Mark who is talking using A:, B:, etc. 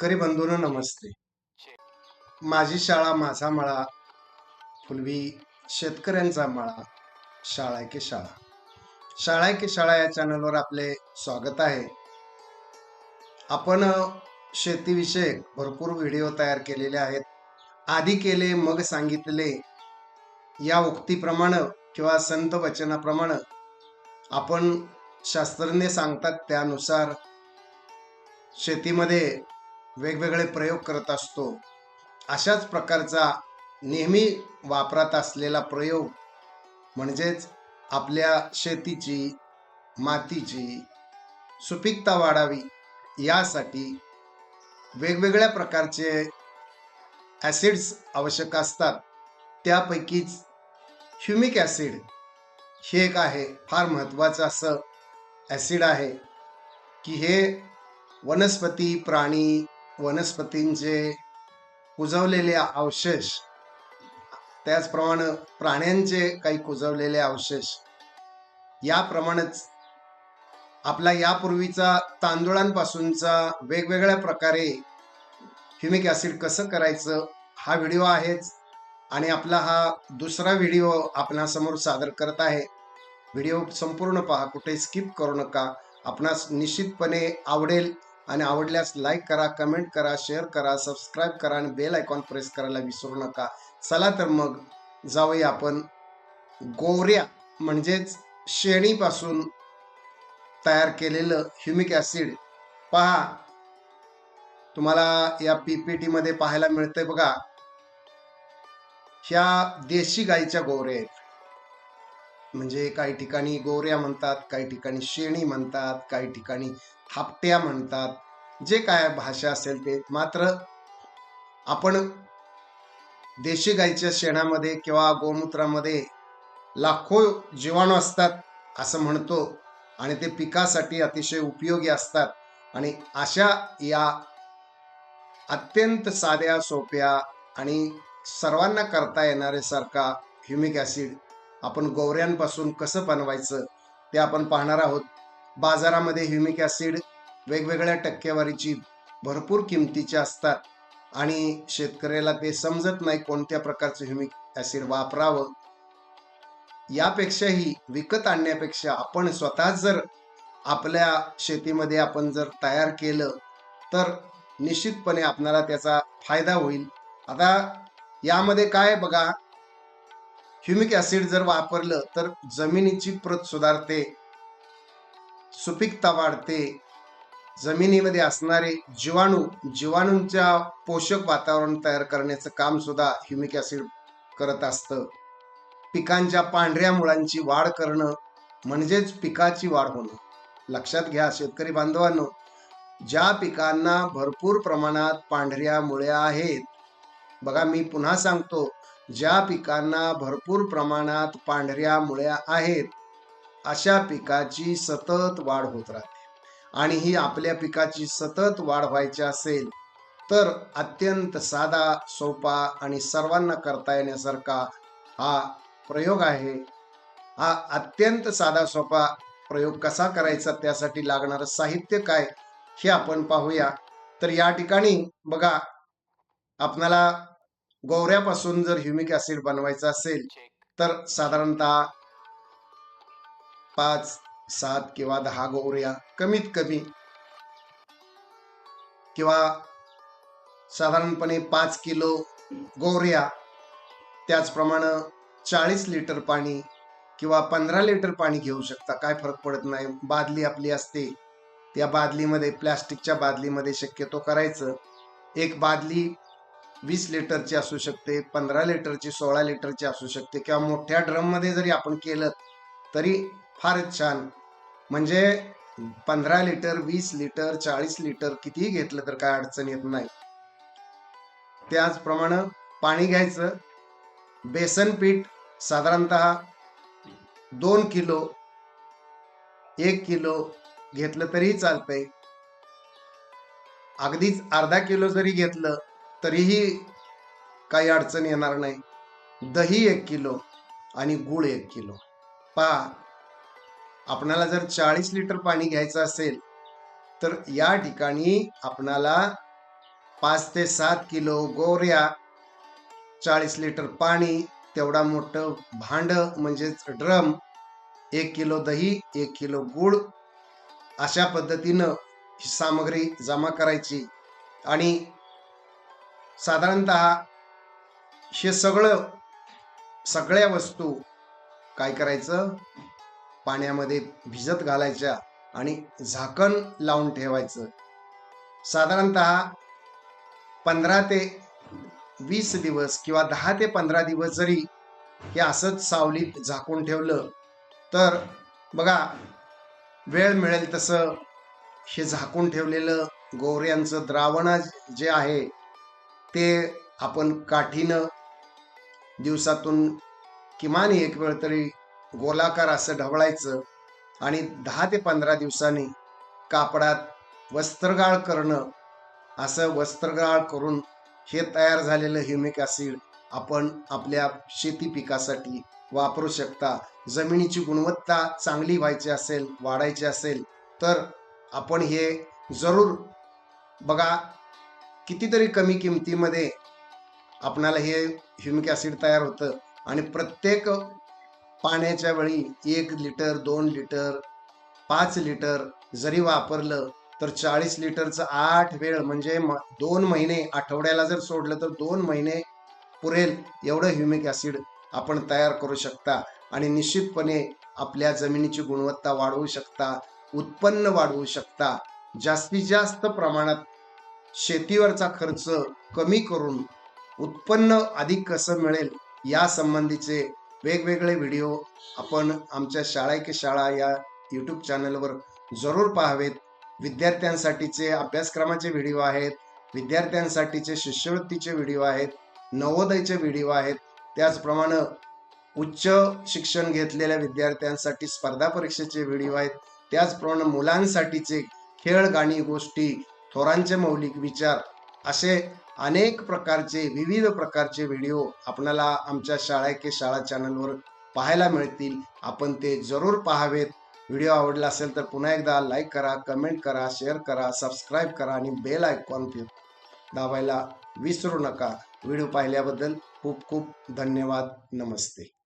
A: शेतकरी बंधूंनो नमस्ते. माझी शाळा माझा मळा पूर्वी शेतकऱ्यांचा मळा शाळा आहे की शाळा. शाळा आहे की शाळा या चॅनलवर आपले स्वागत आहे. आपण शेतीविषयक भरपूर व्हिडिओ तयार केलेले आहेत. आधी केले मग सांगितले. या उक्तीप्रमाणे किंवा संत वचनाप्रमाणे आपण शास्त्रज्ञ सांगतात त्यानुसार शेतीमध्ये वेगवेगळे प्रयोग करत असतो. अशाच प्रकारचा नेहमी वापरात असलेला प्रयोग म्हणजेच आपल्या शेतीची मातीची सुपीकता वाढावी यासाठी वेगवेगळ्या प्रकारचे ॲसिड्स आवश्यक असतात. त्यापैकीच ह्युमिक ॲसिड हे एक आहे फार महत्त्वाचं असं ॲसिड आहे की हे वनस्पती प्राणी वनस्पतींचे कुजवलेले अवशेष त्याचप्रमाणे प्राण्यांचे काही कुजवलेले अवशेष याप्रमाणेच आपला यापूर्वीचा तांदुळांपासूनचा वेगवेगळ्या प्रकारे ह्युमिक ॲसिड कसं करायचं हा व्हिडिओ आहेच. आणि आपला हा दुसरा व्हिडिओ आपणासमोर सादर करत आहे. व्हिडिओ संपूर्ण पहा कुठे स्किप करू नका. आपणास निश्चितपणे आवडेल आणि आवडल्यास लाईक करा कमेंट करा शेअर करा सबस्क्राईब करा आणि बेल आयकॉन प्रेस करायला विसरू नका. चला तर मग जाऊया आपण गोऱ्या म्हणजेच शेणीपासून तयार केलेलं ह्युमिक ॲसिड पहा तुम्हाला या पीपीटी मध्ये पाहायला मिळतंय बघा. ह्या देशी गाईच्या गोवऱ्या आहेत. म्हणजे काही ठिकाणी गोऱ्या म्हणतात काही ठिकाणी शेणी म्हणतात काही ठिकाणी हापट्या म्हणतात. जे काय भाषा असेल ते मात्र आपण देशी गाईच्या शेणामध्ये किंवा गोमूत्रामध्ये लाखो जीवाणू असतात असं म्हणतो आणि ते पिकासाठी अतिशय उपयोगी असतात. आणि अशा या अत्यंत साध्या सोप्या आणि सर्वांना करता येणारे सारखा ह्युमिक ॲसिड आपण गोवऱ्यांपासून कसं बनवायचं ते आपण पाहणार आहोत. बाजारामध्ये ह्युमिक ॲसिड वेगवेगळ्या टक्केवारीची भरपूर किमतीचे असतात. आणि शेतकऱ्याला ते समजत नाही कोणत्या प्रकारचं ह्युमिक ॲसिड वापरावं. यापेक्षाही विकत आणण्यापेक्षा आपण स्वतः जर आपल्या शेतीमध्ये आपण जर तयार केलं तर निश्चितपणे आपणाला त्याचा फायदा होईल. आता यामध्ये काय बघा ह्युमिक ॲसिड जर वापरलं तर जमिनीची प्रत सुधारते सुपीकता वाढते जमिनीमध्ये असणारे जीवाणू जीवाणूंच्या पोषक वातावरण तयार करण्याचं काम सुद्धा ह्युमिक ॲसिड करत असतं. पिकांच्या पांढऱ्या मुळांची वाढ करणं म्हणजेच पिकाची वाढ होणं. लक्षात घ्या शेतकरी बांधवांनो ज्या पिकांना भरपूर प्रमाणात पांढऱ्या मुळ्या आहेत बघा मी पुन्हा सांगतो ज्या पिकांना भरपूर प्रमाणात पांढऱ्या मुळ्या आहेत अशा पिकाची सतत वाढ होत राहते. आणि ही आपल्या पिकाची सतत वाढ व्हायची असेल तर अत्यंत साधा सोपा आणि सर्वांना करता येण्यासारखा हा प्रयोग आहे. हा अत्यंत साधा सोपा प्रयोग कसा करायचा त्यासाठी लागणारं साहित्य काय हे आपण पाहूया. तर या ठिकाणी बघा आपणाला गोवऱ्यापासून जर ह्युमिक ॲसिड बनवायचं असेल तर साधारणतः पाच सात किंवा दहा गोवऱ्या कमीत कमी किंवा साधारणपणे पाच किलो गोवऱ्या त्याचप्रमाणे चाळीस लिटर पाणी किंवा पंधरा लिटर पाणी घेऊ शकता. काय फरक पडत नाही. बादली आपली असते. त्या बादलीमध्ये प्लॅस्टिकच्या बादलीमध्ये शक्यतो करायचं. एक बादली वीस लिटरची असू शकते पंधरा लिटरची सोळा लिटरची असू शकते किंवा मोठ्या ड्रममध्ये जरी आपण केलं तरी फारच छान म्हणजे पंधरा लिटर वीस लिटर चाळीस लिटर कितीही घेतलं तर काय अडचण येत नाही. त्याचप्रमाणे पाणी घ्यायचं. बेसन पीठ साधारणतः दोन किलो एक किलो घेतलं तरीही चालतंय. अगदीच अर्धा किलो जरी घेतलं तरीही काही अडचण येणार नाही. दही एक किलो आणि गूळ एक किलो. पहा आपणाला जर चाळीस लिटर पाणी घ्यायचं असेल तर या ठिकाणी आपणाला पाच ते सात किलो गोऱ्या चाळीस लिटर पाणी तेवढा मोठं भांड म्हणजेच ड्रम एक किलो दही एक किलो गुळ अशा पद्धतीनं ही सामग्री जमा करायची. आणि साधारणत हे सगळं सगळ्या वस्तू काय करायचं? पाण्यामध्ये भिजत घालायच्या आणि झाकण लावून ठेवायचं. साधारणत पंधरा ते वीस दिवस किंवा दहा ते पंधरा दिवस जरी हे असंच सावलीत झाकून ठेवलं तर बघा वेळ मिळेल तसं हे झाकून ठेवलेलं गोवऱ्यांचं द्रावण जे आहे ते आपण काठीनं दिवसातून किमान एक वेळ तरी गोलाकार असं ढवळायचं आणि दहा ते पंधरा दिवसांनी कापडात वस्त्रगाळ करणं असं वस्त्रगाळ करून हे तयार झालेलं ह्युमिक ॲसिड आपण आपल्या शेती पिकासाठी वापरू शकता. जमिनीची गुणवत्ता चांगली व्हायची असेल वाढायची असेल तर आपण हे जरूर बघा. कितीतरी कमी किमतीमध्ये आपणाला हे ह्युमिक ॲसिड तयार होतं आणि प्रत्येक पाण्याच्या वेळी एक लिटर दोन लिटर पाच लिटर जरी वापरलं तर चाळीस लिटरचं आठ वेळ म्हणजे म- दोन महिने आठवड्याला जर सोडलं तर दोन महिने पुरेल एवढं ह्युमिक ॲसिड आपण तयार करू शकता. आणि निश्चितपणे आपल्या जमिनीची गुणवत्ता वाढवू शकता उत्पन्न वाढवू शकता. जास्तीत जास्त प्रमाणात शेतीवरचा खर्च कमी करून उत्पन्न अधिक कसं मिळेल या संबंधीचे वेगवेगळे व्हिडिओ आपण आमच्या शाळा की शाळा या यूट्यूब चॅनलवर जरूर पाहावेत. विद्यार्थ्यांसाठीचे अभ्यासक्रमाचे व्हिडिओ आहेत विद्यार्थ्यांसाठीचे शिष्यवृत्तीचे व्हिडिओ आहेत नवोदयचे व्हिडिओ आहेत. त्याचप्रमाणे उच्च शिक्षण घेतलेल्या विद्यार्थ्यांसाठी स्पर्धा परीक्षेचे व्हिडिओ आहेत. त्याचप्रमाणे मुलांसाठीचे खेळ गाणी गोष्टी थोरांचे मौलिक विचार असे अनेक प्रकारचे विविध प्रकारचे व्हिडिओ आपणाला आमच्या शाळा के शाळा चॅनलवर पाहायला मिळतील. आपण ते जरूर पाहावेत. व्हिडिओ आवडला असेल तर पुन्हा एकदा लाईक करा कमेंट करा शेअर करा सबस्क्राईब करा आणि बेल आयकॉन दाबायला विसरू नका. व्हिडिओ पाहिल्याबद्दल खूप खूप धन्यवाद. नमस्ते.